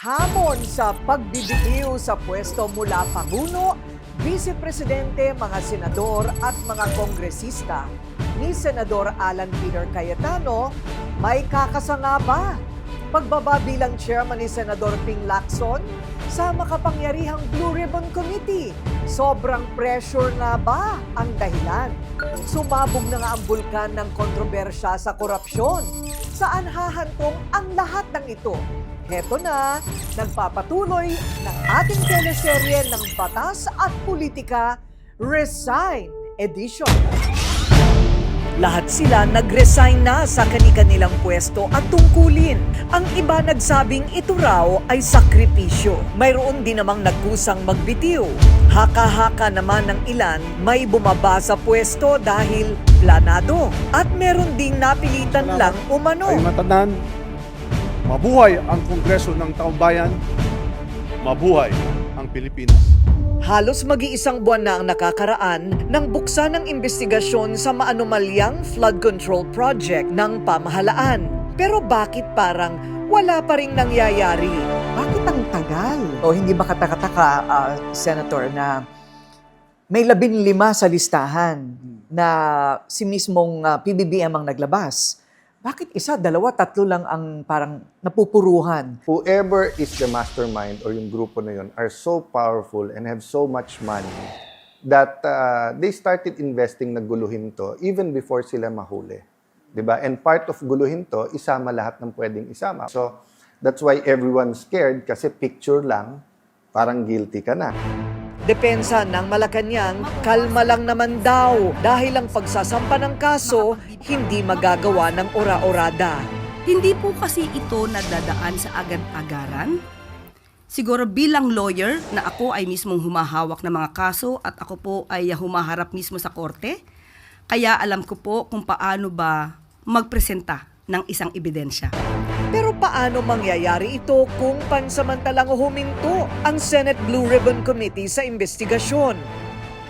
Hamon sa pagbibitiw sa pwesto mula Panguno, Vice Presidente, mga senador at mga kongresista ni Senador Alan Peter Cayetano, may kakasanga ba? Pagbaba bilang chairman ni Senador Ping Lacson sa makapangyarihang Blue Ribbon Committee. Sobrang pressure nga ba ang dahilan? Sumabog na nga ang bulkan ng kontrobersya sa korupsyon. Saan hahantong ang lahat ng ito? Heto na, nagpapatuloy ng ating teleserye ng Batas at Politika, Resign Edition. Lahat sila nag-resign na sa kani-kanilang pwesto at tungkulin. Ang iba nagsabing ito raw ay sakripisyo. Mayroon din namang nagkusang magbitiw. Haka-haka naman ng ilan may bumaba sa pwesto dahil planado. At meron ding napilitan lang umano. ay matanan. Mabuhay ang Kongreso ng Taumbayan. Mabuhay ang Pilipinas. Halos mag-iisang buwan na ang nakakaraan nang buksan ng investigasyon sa maanomalyang flood control project ng pamahalaan. Pero bakit parang wala pa ring nangyayari? Bakit ang tagal? O hindi ba katakataka, ah, Senator, na may labing lima sa listahan na si mismong ah, PBBM ang naglabas? Bakit isa, dalawa, tatlo lang ang parang napupuruhan? whoever is the mastermind or yung grupo na yun are so powerful and have so much money that uh, they started investing na guluhin to even before sila mahuli. 'Di ba? And part of guluhin to, isama lahat ng pwedeng isama. So, that's why everyone's scared kasi picture lang, parang guilty ka na. Depensa ng Malacanang, kalma lang naman daw dahil ang pagsasampa ng kaso hindi magagawa ng ora-orada. Hindi po kasi ito nadadaan sa agad-agaran. Siguro bilang lawyer na ako ay mismong humahawak ng mga kaso at ako po ay humaharap mismo sa korte, kaya alam ko po kung paano ba magpresenta ng isang ebidensya. Pero paano mangyayari ito kung pansamantalang huminto ang Senate Blue Ribbon Committee sa investigasyon?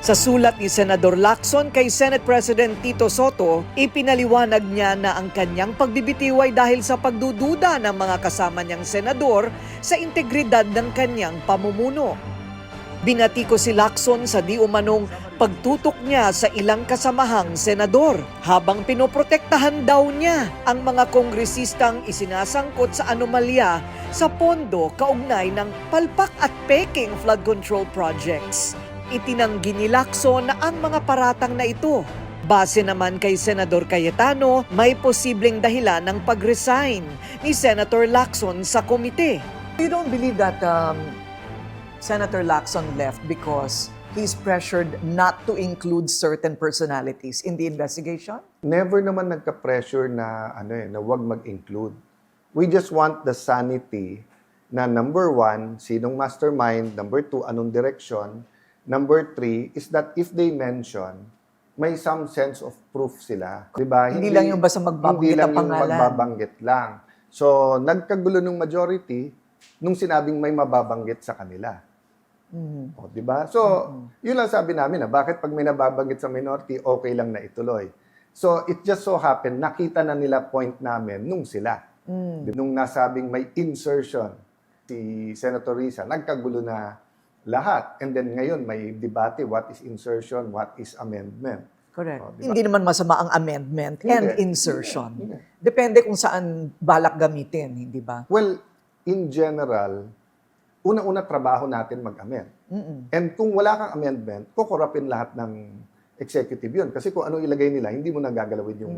Sa sulat ni Senador Lacson kay Senate President Tito Soto, ipinaliwanag niya na ang kanyang pagbibitiw ay dahil sa pagdududa ng mga kasama niyang senador sa integridad ng kanyang pamumuno. Binati ko si Lacson sa di umanong pagtutok niya sa ilang kasamahang senador habang pinoprotektahan daw niya ang mga kongresistang isinasangkot sa anomalya sa pondo kaugnay ng palpak at peking flood control projects. Itinanggi ni Lacson na ang mga paratang na ito Base naman kay Senador Cayetano, may posibleng dahilan ng pag-resign ni Senator Lacson sa komite. You don't believe that um, Senator Lacson left because he's pressured not to include certain personalities in the investigation? Never naman nagka-pressure na ano eh, na wag mag-include. We just want the sanity na number one, sinong mastermind, number two, anong direction, number three, is that if they mention, may some sense of proof sila. Diba? Hindi lang yung basta magbabanggit Hindi lang ang yung pangalan. magbabanggit lang. So, nagkagulo ng majority nung sinabing may mababanggit sa kanila. Mhm. O, di ba? So, yun lang sabi namin na bakit pag may nababanggit sa minority, okay lang na ituloy. So, it just so happened, nakita na nila point namin nung sila. Mm. Nung nasabing may insertion si Senator Risa, nagkagulo na lahat. And then ngayon, may debate, what is insertion, what is amendment. Correct. Oh, di ba? Hindi naman masama ang amendment and Hindi. insertion. Hindi. Depende kung saan balak gamitin, hindi ba? Well, in general, una-una trabaho natin mag-amend. Mm-mm. And kung wala kang amendment, kukurapin lahat ng executive yun. Kasi kung ano ilagay nila, hindi mo nagagalawin yung,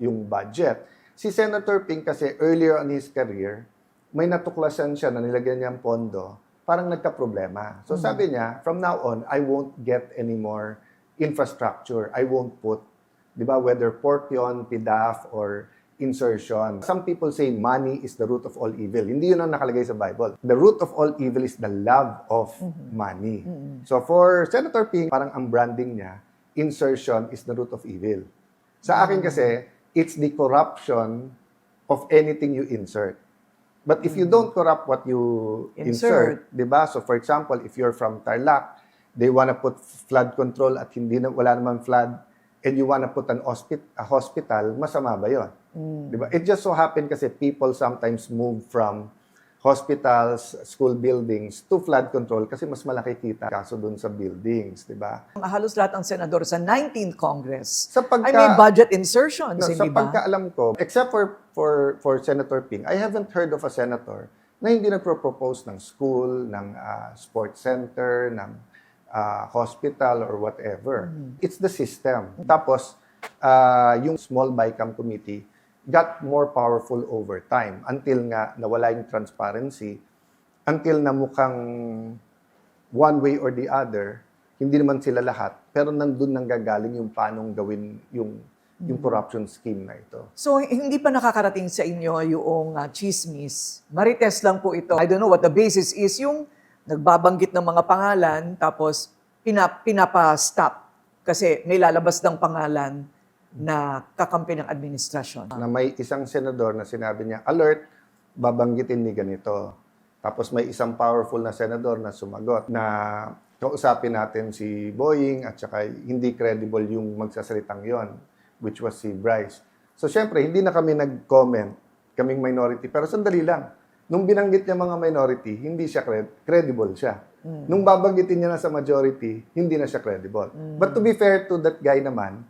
yung budget. Si Senator Ping kasi earlier in his career, may natuklasan siya na nilagyan niya ang pondo, parang nagka-problema. So sabi niya, from now on, I won't get any more infrastructure. I won't put, di ba, whether pork yun, PDAF, or insertion. Some people say money is the root of all evil. Hindi yun ang nakalagay sa Bible. The root of all evil is the love of money. So for Senator Ping, parang ang branding niya, insertion is the root of evil. Sa akin kasi, it's the corruption of anything you insert. But if you don't corrupt what you Insert. insert, 'di ba? So for example, if you're from Tarlac, they wanna put flood control at hindi na wala naman flood and you wanna put an hospital, a hospital, masama ba 'yon? 'Di ba? It just so happened kasi people sometimes move from hospitals, school buildings to flood control kasi mas malaki kita kaso dun sa buildings, di ba? Halos lahat ng senador sa 19th Congress Sa pagka- ay may budget insertions, No, sa hindi ba? pagkaalam ko, except for, for, for Senator Ping, I haven't heard of a senator na hindi nagpro-propose ng school, ng ah, sports center, ng ah, hospital or whatever. It's the system. Tapos, ah, yung small BICAM committee got more powerful over time until nga nawala yung transparency, until na mukhang one way or the other, hindi naman sila lahat, pero nandun nang gagaling yung paanong gawin yung yung corruption scheme na ito. So, hindi pa nakakarating sa inyo yung uh, chismis. Marites lang po ito. I don't know what the basis is. Yung nagbabanggit ng mga pangalan, tapos pinap pinapa-stop. Kasi may lalabas ng pangalan na kakampi ng administrasyon. Na may isang senador na sinabi niya, alert, babanggitin ni ganito. Tapos may isang powerful na senador na sumagot na kausapin natin si Boying at saka hindi credible yung magsasalitang yon which was si Bryce. So syempre, hindi na kami nag-comment, kaming minority. Pero sandali lang, nung binanggit niya mga minority, hindi siya cred- credible siya. Nung babanggitin niya na sa majority, hindi na siya credible. But to be fair to that guy naman,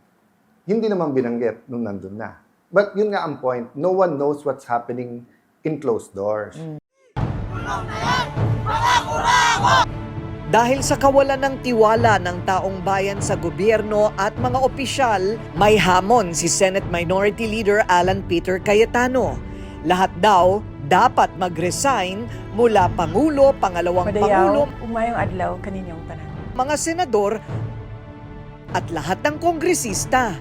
hindi naman binanggit nung nandun na. But yun nga ang point, no one knows what's happening in closed doors. Dahil sa kawalan ng tiwala ng taong bayan sa gobyerno at mga opisyal, may hamon si Senate Minority Leader Alan Peter Cayetano. Lahat daw dapat mag-resign mula Pangulo, Pangalawang Pangulo, Madayaw, umayong adlaw kaninyong tanan. mga senador at lahat ng kongresista.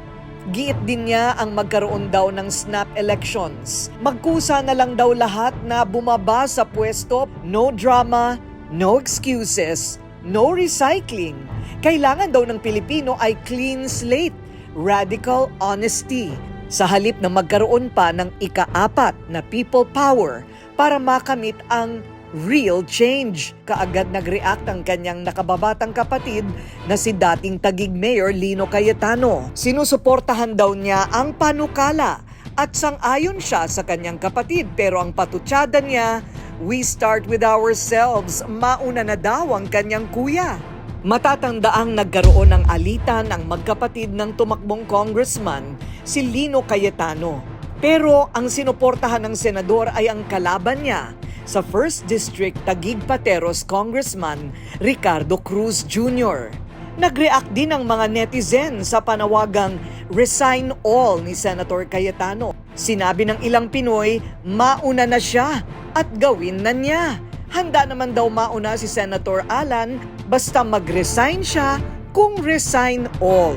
Giit din niya ang magkaroon daw ng snap elections. Magkusa na lang daw lahat na bumaba sa pwesto, no drama, no excuses, no recycling. Kailangan daw ng Pilipino ay clean slate, radical honesty. Sa halip na magkaroon pa ng ikaapat na people power para makamit ang real change. Kaagad nag-react ang kanyang nakababatang kapatid na si dating Tagig Mayor Lino Cayetano. Sinusuportahan daw niya ang panukala at sang-ayon siya sa kanyang kapatid pero ang patutsada niya, we start with ourselves, mauna na daw ang kanyang kuya. Matatandaang nagkaroon ng alitan ang magkapatid ng tumakbong congressman, si Lino Cayetano. Pero ang sinuportahan ng senador ay ang kalaban niya sa 1st District Taguig Pateros Congressman Ricardo Cruz Jr. Nag-react din ang mga netizen sa panawagang resign all ni Senator Cayetano. Sinabi ng ilang Pinoy, mauna na siya at gawin na niya. Handa naman daw mauna si Senator Alan basta mag-resign siya kung resign all.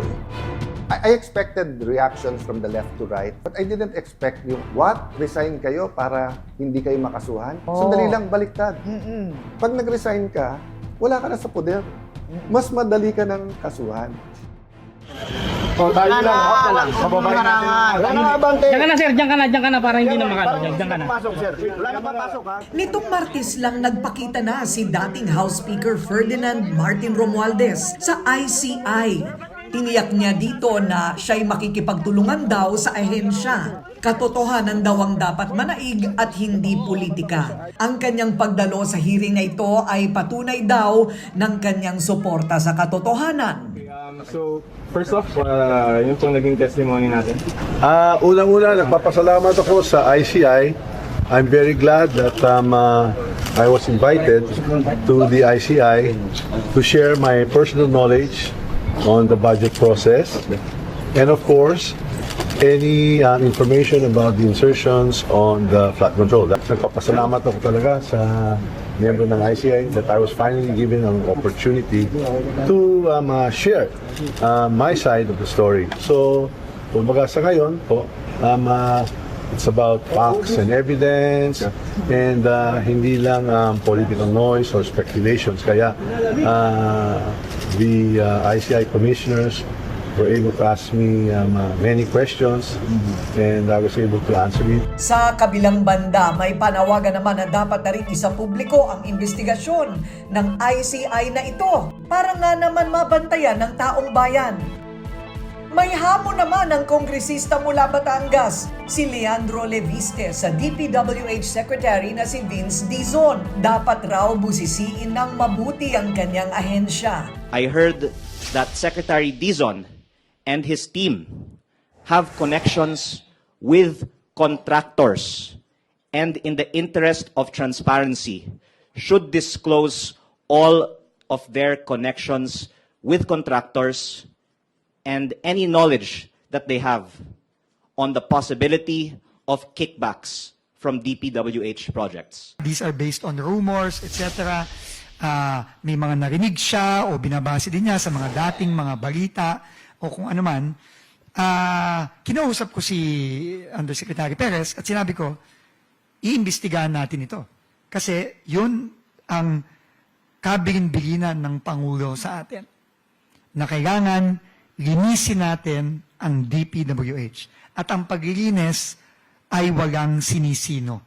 I, I expected reactions from the left to right, but I didn't expect yung, what? Resign kayo para hindi kayo makasuhan? Sandali lang, baliktad. Pag nag-resign ka, wala ka na sa poder. Mas madali ka ng kasuhan. Diyan ka na sir, diyan ka na, diyan ka na para hindi na makano. Diyan, diyan ka na. Nitong Martes lang nagpakita na si dating House Speaker Ferdinand Martin Romualdez sa ICI. Tiniyak niya dito na siya'y makikipagtulungan daw sa ahensya. Katotohanan daw ang dapat manaig at hindi politika. Ang kanyang pagdalo sa hearing na ito ay patunay daw ng kanyang suporta sa katotohanan. Um, so, first off, uh, yun pong naging testimony natin. Ah, unang-una, nagpapasalamat ako sa ICI. I'm very glad that um, uh, I was invited to the ICI to share my personal knowledge on the budget process. And of course, any uh, information about the insertions on the flood control. Nagpapasalamat ako talaga sa member ng ICI that I was finally given an opportunity to um, uh, share uh, my side of the story. So, kumbaga sa ngayon po, um, uh, it's about facts and evidence and uh, hindi lang um, political noise or speculations. Kaya uh, the uh, ICI commissioners were able to ask me um, uh, many questions and I was able to answer it. Sa kabilang banda, may panawagan naman na dapat na rin isa publiko ang investigasyon ng ICI na ito para nga naman mabantayan ng taong bayan. May hamon naman ang kongresista mula Batangas, si Leandro Leviste sa DPWH Secretary na si Vince Dizon. Dapat raw busisiin ng mabuti ang kanyang ahensya. I heard that Secretary Dizon and his team have connections with contractors and in the interest of transparency should disclose all of their connections with contractors and any knowledge that they have on the possibility of kickbacks from DPWH projects. These are based on rumors, etc. Ah, may mga narinig siya o binabase din niya sa mga dating mga balita o kung ano man. Ah, kinausap ko si Undersecretary Perez at sinabi ko, iimbestigahan natin ito. Kasi yun ang kabilin-bilinan ng Pangulo sa atin. Na kailangan linisin natin ang DPWH. At ang paglilinis ay walang sinisino,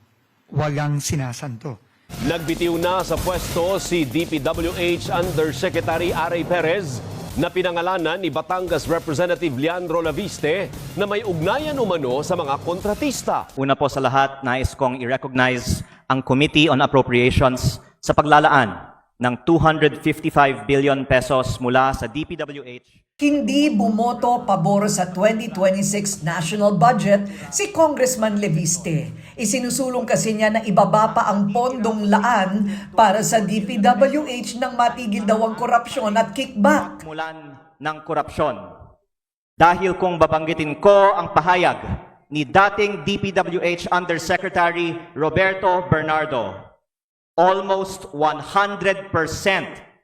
walang sinasanto. Nagbitiw na sa pwesto si DPWH Undersecretary Aray Perez na pinangalanan ni Batangas Representative Leandro Laviste na may ugnayan umano sa mga kontratista. Una po sa lahat, nais kong i-recognize ang Committee on Appropriations sa paglalaan ng 255 billion pesos mula sa DPWH Hindi bumoto pabor sa 2026 national budget si Congressman Leviste. Isinusulong kasi niya na ibaba pa ang pondong laan para sa DPWH nang matigil daw ang korupsyon at kickback. mulan ng korupsyon. Dahil kung babanggitin ko ang pahayag ni dating DPWH Undersecretary Roberto Bernardo, almost 100%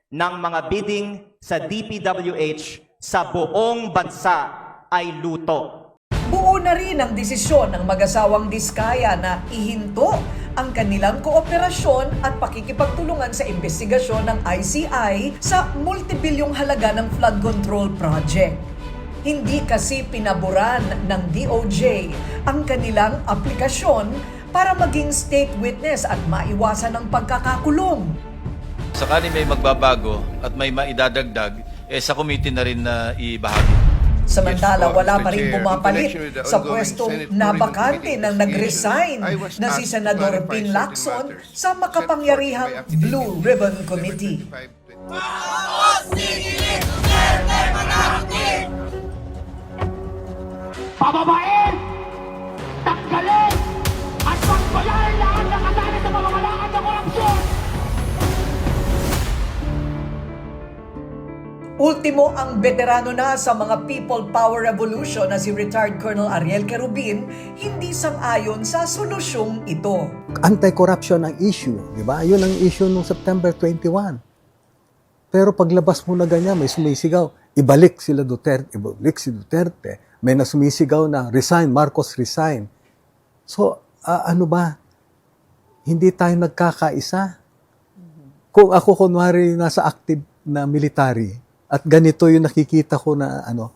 ng mga bidding sa DPWH sa buong bansa ay luto. Buo na rin ang desisyon ng mag-asawang Diskaya na ihinto ang kanilang kooperasyon at pakikipagtulungan sa investigasyon ng ICI sa multibilyong halaga ng flood control project. Hindi kasi pinaboran ng DOJ ang kanilang aplikasyon para maging state witness at maiwasan ang pagkakakulong. Sakali may magbabago at may maidadagdag, eh sa committee na rin na ibahagi. Samantala, wala pa rin pumapalit sa pwestong nabakante ng nag-resign na si Senador Pin Lacson sa makapangyarihang Blue Ribbon Committee. Pababain! Tanggalin! Pagbayarin lahat ng kasali sa pamamalakad ng korupsyon! Ultimo ang veterano na sa mga People Power Revolution na si retired Colonel Ariel Kerubin, hindi sang-ayon sa solusyong ito. Anti-corruption ang issue, di ba? Yun ang issue nung September 21. Pero paglabas mo na ganyan, may sumisigaw, ibalik sila Duterte, ibalik si Duterte. May na sumisigaw na, resign, Marcos resign. So, ah, ano ba? Hindi tayo nagkakaisa. Kung ako kunwari nasa active na military, at ganito yung nakikita ko na ano,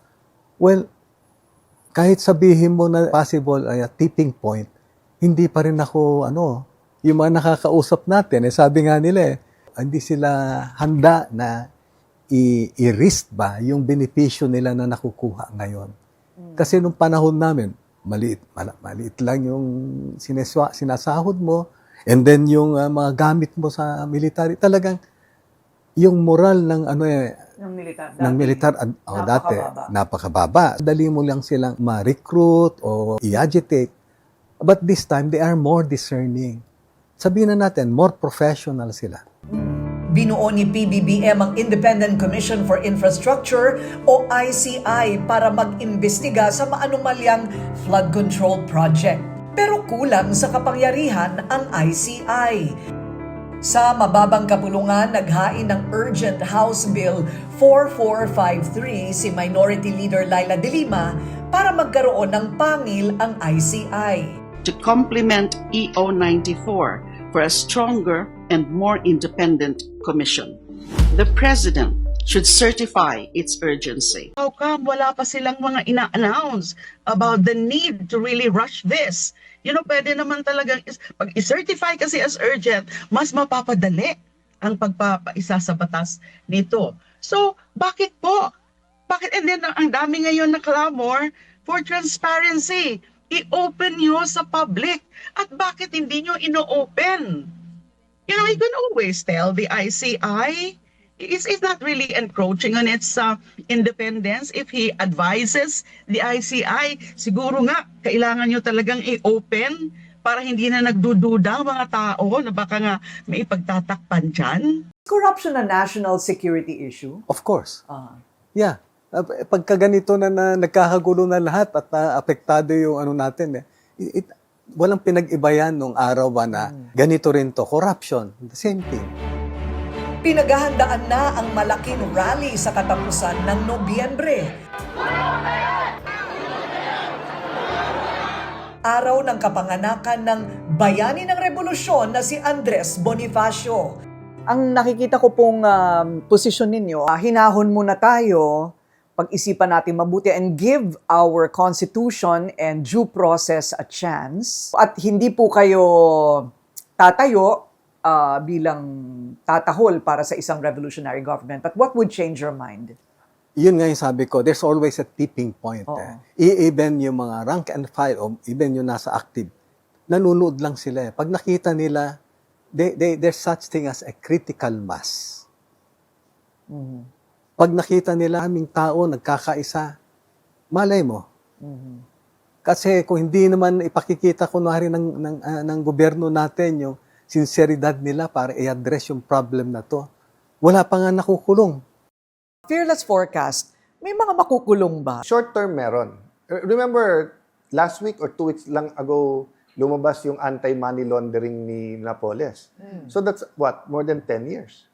well, kahit sabihin mo na possible ay a tipping point, hindi pa rin ako, ano, yung mga nakakausap natin, eh, sabi nga nila eh, hindi sila handa na i-risk ba yung benepisyo nila na nakukuha ngayon. Kasi nung panahon namin, maliit, maliit lang yung sineswa, sinasahod mo, and then yung ah, mga gamit mo sa military, talagang yung moral ng ano eh, Ng militar. ng militar ad- oh, dati, napakababa. Dali mo lang silang ma-recruit o i-agitate. But this time, they are more discerning. Sabihin na natin, more professional sila. Binuo ni PBBM ang Independent Commission for Infrastructure o ICI para mag-imbestiga sa maanumalyang flood control project. Pero kulang sa kapangyarihan ang ICI. Sa mababang kapulungan, naghain ng urgent House Bill 4453 si Minority Leader Laila De Lima para magkaroon ng pangil ang ICI. to complement EO 94 for a stronger and more independent commission. The President should certify its urgency. How come wala pa silang mga ina-announce about the need to really rush this? You know, pwede naman talagang, pag i-certify kasi as urgent, mas mapapadali ang pagpapaisa sa batas nito. So, bakit po Bakit? And then, ang dami ngayon na clamor for transparency. I-open nyo sa public. At bakit hindi nyo ino-open? You know, you can always tell the ICI it's, it's not really encroaching on its uh, independence if he advises the ICI. Siguro nga, kailangan nyo talagang i-open para hindi na nagdududa ang mga tao na baka nga may ipagtatakpan dyan. Corruption a national security issue? Of course. Ah. Yeah. Uh, Pagka ganito na, na nagkakagulo na lahat at uh, apektado yung ano natin, eh, it, it- walang pinag-iba yan nung araw ba na ganito rin to, corruption, the same thing. Pinaghahandaan na ang malaking rally sa katapusan ng Nobyembre. Araw ng kapanganakan ng bayani ng revolusyon na si Andres Bonifacio. Ang nakikita ko pong um, posisyon ninyo, ah, hinahon muna tayo, pag-isipan natin mabuti and give our constitution and due process a chance. At hindi po kayo tatayo ah, bilang tatahol para sa isang revolutionary government. But what would change your mind? Yun nga yung sabi ko, there's always a tipping point. Oo. Eh. E- Even yung mga rank and file, o even yung nasa active, nanonood lang sila. eh. Pag nakita nila, they, they, there's such thing as a critical mass. Pag nakita nila aming tao nagkakaisa, malay mo. Kasi kung hindi naman ipakikita kunwari ng, ng, ah, ng gobyerno natin yung sinseridad nila para i-address yung problem na to, wala pa nga nakukulong. Fearless forecast, may mga makukulong ba? Short term meron. Uh, Remember, last week or two weeks lang ago, lumabas yung anti-money laundering ni Napoles. So that's what? More than 10 years.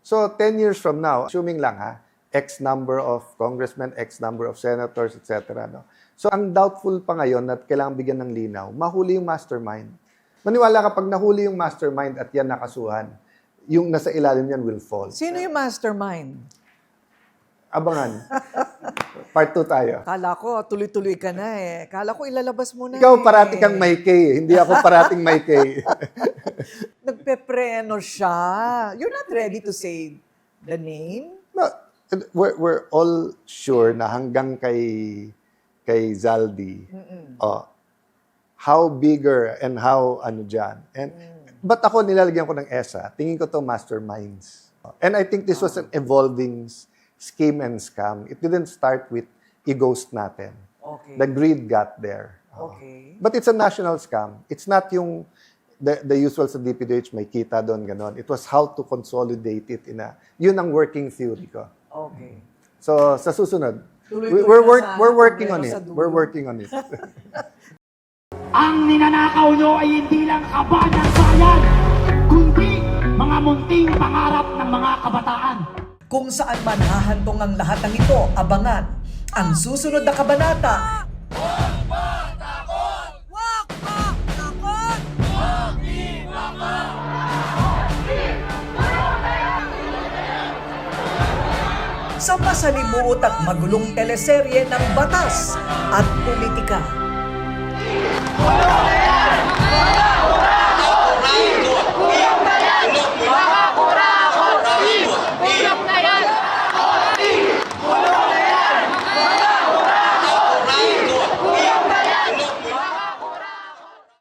So 10 years from now, assuming lang ha, X number of congressmen, X number of senators, etc. No? So ang doubtful pa ngayon na kailangan bigyan ng linaw, mahuli yung mastermind. Maniwala kapag nahuli yung mastermind at yan nakasuhan, yung nasa ilalim yan will fall. Sino yung mastermind? Abangan. Part 2 tayo. Kala ko, tuloy-tuloy ka na eh. Kala ko ilalabas mo na Ikaw eh. parati kang may K, eh. hindi ako parating may K. Nagpepreno siya. You're not ready to say the name? No, we're, we're all sure na hanggang kay kay Zaldi, oh, how bigger and how ano dyan. And, But ako nilalagyan ko ng ESA, tingin ko to masterminds. And I think this was an evolving s- scheme and scam. It didn't start with i-ghost natin. Okay. The greed got there. Okay. But it's a national scam. It's not yung the, the usual sa DPWH may kita doon, ganon. It was how to consolidate it in a, yun ang working theory ko. Okay. So, sa susunod, Tuloy-tuloy we- we're, na work, sana we're working on it. sa dulo. We're working on it. Ang ninanakaw nyo ay hindi lang kaba ng bayan, kundi mga munting pangarap ng mga kabataan. Kung saan man hahantong ang lahat ng ito, abangan ang susunod na kabanata. Sa masalimuot at magulong teleserye ng batas at politika. Wala